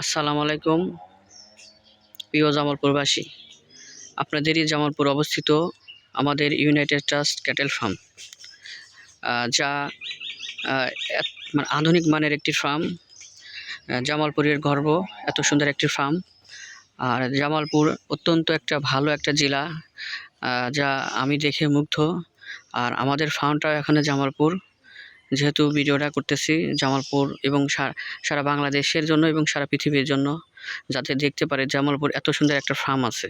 আসসালামু আলাইকুম। প্রিয় জামালপুরবাসী, আপনাদেরই জামালপুর অবস্থিত আমাদের ইউনাইটেড ট্রাস্ট ক্যাটেল ফার্ম যা মানে আধুনিক মানের একটি ফার্ম জামালপুরের গর্ব, এত সুন্দর একটি ফার্ম আর জামালপুর অত্যন্ত একটা ভালো একটা জেলা যা আমি দেখে মুগ্ধ। আর আমাদের ফার্মটা এখানে জামালপুর। যেহেতু ভিডিওটা করতেছি জামালপুর এবং সারা বাংলাদেশের জন্য এবং সারা পৃথিবীর জন্য, যাতে দেখতে পারে জামালপুর এত সুন্দর একটা ফার্ম আছে।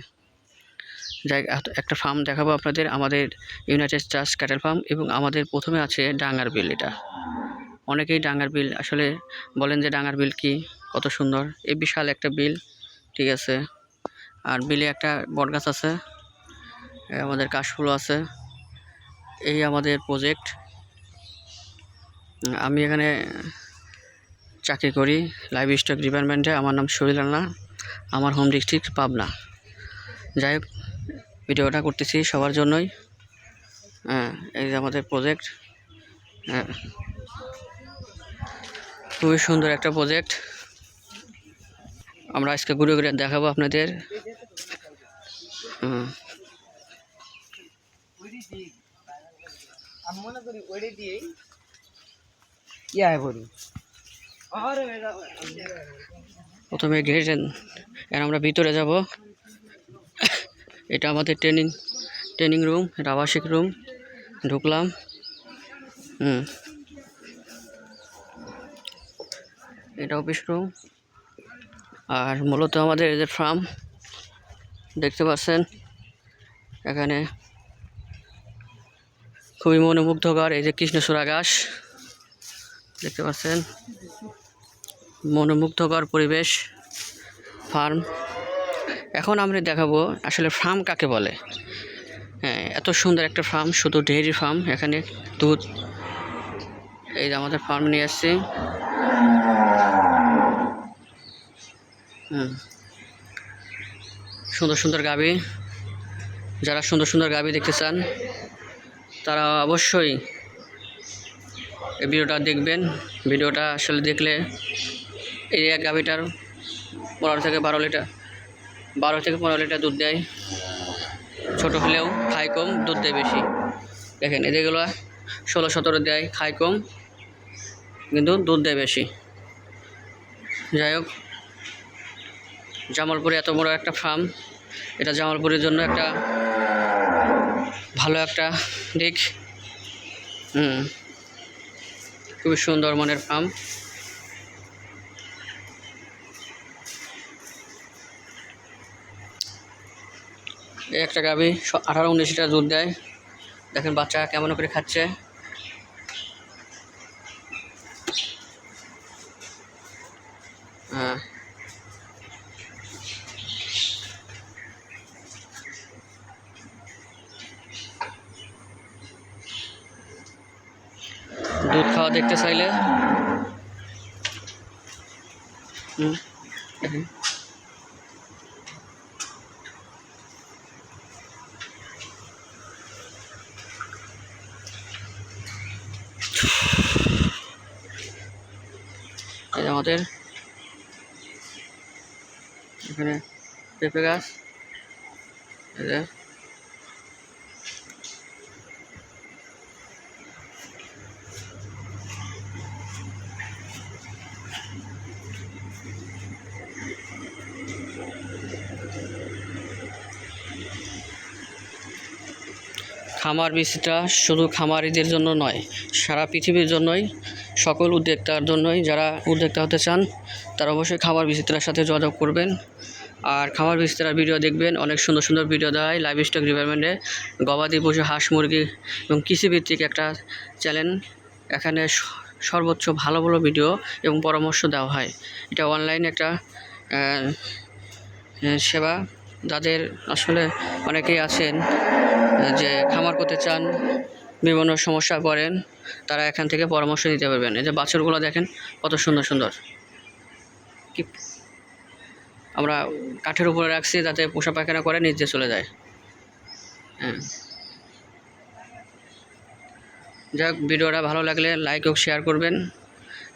যাই একটা ফার্ম দেখাবো আপনাদের, আমাদের ইউনাইটেড স্টার্স ক্যাটেল ফার্ম এবং আমাদের প্রথমে আছে ডাঙ্গার বিল এটা। অনেকেই ডাঙ্গার বিল, আসলে বলেন যে ডাঙ্গার বিল কি, কত সুন্দর এই বিশাল একটা বিল, ঠিক আছে। আর বিলে একটা বটগাছ আছে আমাদের কাশফুল আছে। এই আমাদের প্রজেক্ট আমি এখানে চাকরি করি লাইভ স্টক ডিপার্টমেন্টে আমার নাম শরীর আল্লাহ আমার হোম ডিস্ট্রিক্ট পাবনা। যাই হোক, ভিডিওটা করতেছি সবার জন্যই। হ্যাঁ এই যে আমাদের প্রজেক্ট হ্যাঁ। খুবই সুন্দর একটা প্রজেক্ট আমরা আজকে ঘুরে ঘুরে দেখাবো আপনাদের। আমি মনে করি প্রথমে গেট আর আমরা ভিতরে যাব। এটা আমাদের ট্রেনিং ট্রেনিং রুম এটা আবাসিক রুম ঢুকলাম। হুম। এটা অফিস রুম আর মূলত আমাদের যে ফার্ম দেখতে পাচ্ছেন? এখানে খুবই মনোমুগ্ধকর, এই যে কৃষ্ণচূড়া ঘাস দেখতে পাচ্ছেন? মনোমুগ্ধকর পরিবেশ ফার্ম এখন আমরা দেখাবো আসলে ফার্ম কাকে বলে। হ্যাঁ এত সুন্দর একটা ফার্ম শুধু ডেয়ারি ফার্ম এখানে দুধ, এই যে আমাদের ফার্ম নিয়ে আসছি। হুম। সুন্দর সুন্দর গাবি, যারা সুন্দর সুন্দর গাবি দেখতে চান, তারা অবশ্যই এই ভিডিওটা দেখবেন। ভিডিওটা আসলে দেখলে এই এক গাভিটার পনেরো থেকে বারো লিটার, বারো থেকে পনেরো লিটার দুধ দেয়। ছোট হলেও খায় কম, দুধ দেয় বেশি। দেখেন, এই যেগুলো ষোলো সতেরো দেয় খায় কম, কিন্তু দুধ দেয় বেশি। যাই হোক, জামালপুরে এত বড় একটা ফার্ম এটা জামালপুরের জন্য একটা ভালো একটা দিক। হুম। খুবই সুন্দর মনের ফার্ম একটা গাভি আঠারো উনিশ লিটার দুধ দেয়। দেখেন বাচ্চা কেমন করে খাচ্ছে হ্যাঁ দুধ খাওয়া দেখতে চাইলে। আমাদের এখানে পেঁপে গাছ। খামার বীজটা শুধু খামারিদের জন্য নয়, সারা পৃথিবীর জন্যই, সকল উদ্যোক্তার জন্যই যারা উদ্যোক্তা হতে চান, তারা অবশ্যই খামার বিচিত্রার সাথে যোগাযোগ করবেন। আর খামার বিচিত্রার ভিডিও দেখবেন, অনেক সুন্দর সুন্দর ভিডিও দেওয়া হয় লাইভ স্টক ডিপার্টমেন্টে গবাদি পশু, হাঁস, মুরগি এবং কৃষিভিত্তিক একটা চ্যানেল এখানে সর্বোচ্চ ভালো ভালো ভিডিও এবং পরামর্শ দেওয়া হয়। এটা অনলাইন একটা সেবা। যাদের আসলে অনেকেই আছেন, যে খামার করতে চান, বিভিন্ন সমস্যা করেন, তারা এখান থেকে পরামর্শ নিতে পারবেন। এই যে বাছুরগুলো দেখেন, কত সুন্দর সুন্দর। কি আমরা কাঠের উপরে রাখছি যাতে পোষা পায়খানা করে, নিচে চলে যায়। হ্যাঁ। যাই হোক ভিডিওটা ভালো লাগলে লাইক ও শেয়ার করবেন।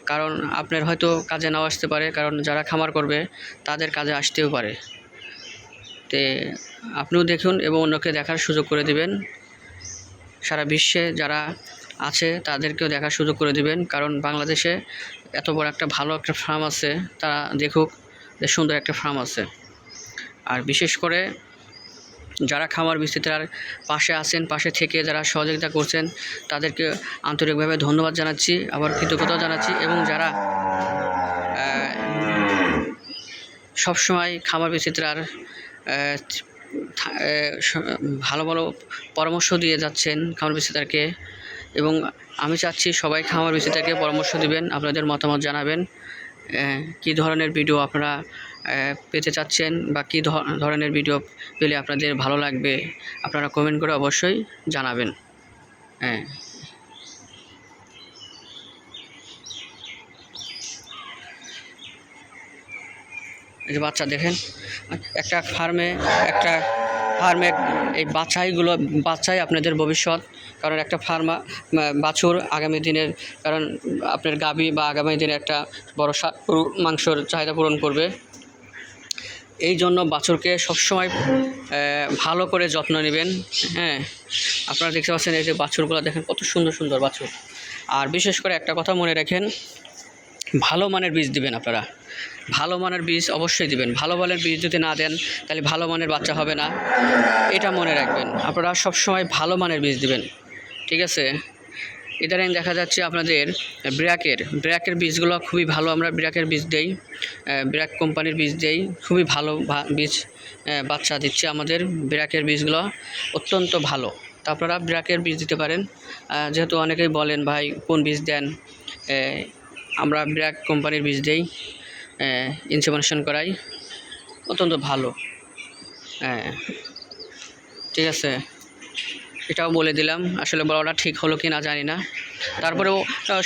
কারণ আপনার হয়তো কাজে নাও আসতে পারে, কারণ যারা খামার করবে, তাদের কাজে আসতেও পারে। তে আপনিও দেখুন এবং অন্যকে দেখার সুযোগ করে দিবেন। সারা বিশ্বে যারা আছে, তাদেরকেও দেখার সুযোগ করে দিবেন। কারণ বাংলাদেশে এত বড় একটা ভালো একটা ফার্ম আছে, তারা দেখুক যে সুন্দর একটা ফার্ম আছে। আর বিশেষ করে যারা খামার বিস্তৃতার পাশে আছেন, পাশে থেকে যারা সহযোগিতা করছেন, তাদেরকে আন্তরিকভাবে ধন্যবাদ জানাচ্ছি, আবার কৃতজ্ঞতাও জানাচ্ছি এবং যারা সবসময় খামার বিচিত্রার ভালো ভালো পরামর্শ দিয়ে যাচ্ছেন খামার বিচিত্রাকে এবং আমি চাচ্ছি সবাই খামার বিচিত্রাকে পরামর্শ দিবেন, আপনাদের মতামত জানাবেন। কী ধরনের ভিডিও আপনারা পেতে চাচ্ছেন বা কী ধরনের ভিডিও পেলে আপনাদের ভালো লাগবে, আপনারা কমেন্ট করে অবশ্যই জানাবেন। হ্যাঁ এই যে বাচ্চা দেখেন, একটা ফার্মে একটা ফার্মে এই বাছাইগুলো বাচ্চাই আপনাদের ভবিষ্যৎ। কারণ একটা ফার্মা বাছুর আগামী দিনের, কারণ আপনার গাবি বা আগামী দিনে একটা বড় মাংসর চাহিদা পূরণ করবে। এই জন্য বাছুরকে সবসময় ভালো করে যত্ন নেবেন হ্যাঁ। আপনারা দেখতে পাচ্ছেন এই যে বাছুরগুলো, দেখেন কত সুন্দর সুন্দর বাছুর। আর বিশেষ করে একটা কথা মনে রাখেন ভালো মানের বীজ দিবেন আপনারা। ভালো মানের বীজ অবশ্যই দিবেন। ভালো মানের বীজ যদি না দেন, তাহলে ভালো মানের বাচ্চা হবে না। এটা মনে রাখবেন। আপনারা সবসময় ভালো মানের বীজ দিবেন। ঠিক আছে? ইদানিং দেখা যাচ্ছে আপনাদের ব্র্যাকের ব্র্যাকের বীজগুলো খুবই ভালো। আমরা ব্র্যাকের বীজ দেই ব্র্যাক কোম্পানির বীজ দেই। খুবই ভালো বীজ বাচ্চা দিচ্ছে আমাদের ব্র্যাকের বীজগুলো। অত্যন্ত ভালো। তা আপনারা ব্র্যাকের বীজ দিতে পারেন। যেহেতু অনেকেই বলেন, ভাই, কোন বীজ দেন? আমরা ব্র্যাক কোম্পানির বীজ দেই ইনসেমিনেশন করাই। অত্যন্ত ভালো। হ্যাঁ ঠিক আছে। এটাও বলে দিলাম। আসলে বলাটা ঠিক হলো কি না জানি না। তারপরেও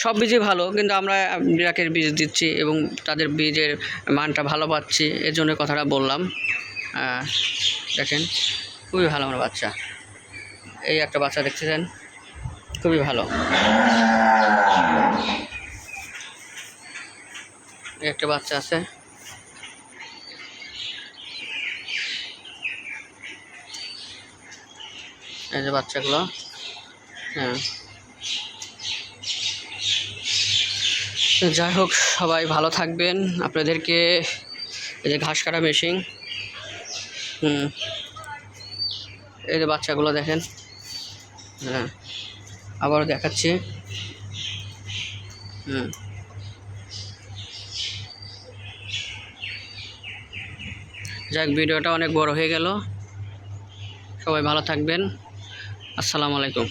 সব বীজই ভালো, কিন্তু আমরা বিরাকের বীজ দিচ্ছি এবং তাদের বীজের মানটা ভালো পাচ্ছি এর জন্য কথাটা বললাম। দেখেন, খুবই ভালো আমার বাচ্চা। এই একটা বাচ্চা দেখতেছেন, খুবই ভালো। একটা বাচ্চা আছে। এই যে বাচ্চাগুলো। হ্যাঁ। যাই হোক, সবাই ভালো থাকবেন। আপনাদেরকে এই যে ঘাস কাটা মেশিন। হুম। এই যে বাচ্চাগুলো দেখেন। হ্যাঁ। আবারও দেখাচ্ছি। হুম। যাক ভিডিওটা অনেক বড় হয়ে গেল। সবাই ভালো থাকবেন। আসসালামু আলাইকুম।